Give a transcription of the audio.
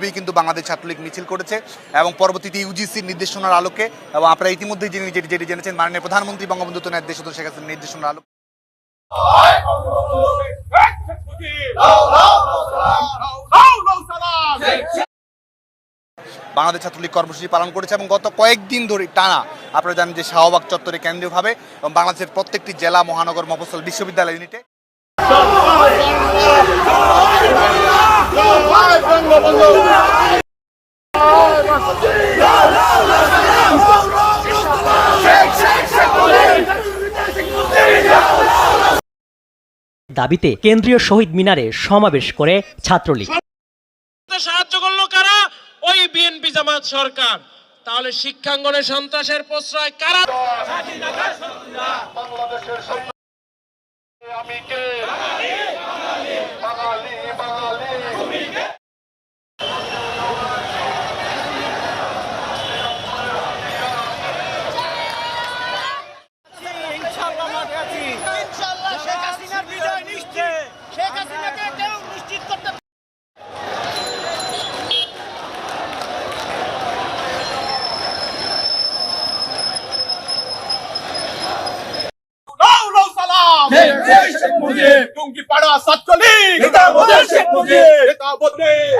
ভাবেই কিন্তু বাংলাদেশ ছাত্রলীগ মিছিল করেছে এবং পরবর্তীতে ইউজিসির নির্দেশনার আলোকে, এবং আপনারা ইতিমধ্যেই জেনে যেটি যেটি জেনেছেন, মাননীয় প্রধানমন্ত্রী বঙ্গবন্ধু তনয় দেশ শেখ হাসিনার নির্দেশনার আলোকে বাংলাদেশ ছাত্রলীগ কর্মসূচি পালন করেছে এবং গত কয়েকদিন ধরে টানা, আপনারা জানেন যে শাহবাগ চত্বরে কেন্দ্রীয়ভাবে এবং বাংলাদেশের প্রত্যেকটি জেলা, মহানগর, মফস্বল, বিশ্ববিদ্যালয় ইউনিটে দাবিতে কেন্দ্রীয় শহীদ মিনারে সমাবেশ করে ছাত্রলীগ। সাহায্য করল কারা? ওই বিএনপি জামাত সরকার। তাহলে শিক্ষাঙ্গনে সন্ত্রাসের প্রশ্রয় কারা? টুঙ্গি পাড়া ছাত্রলীগ নেতা মোদের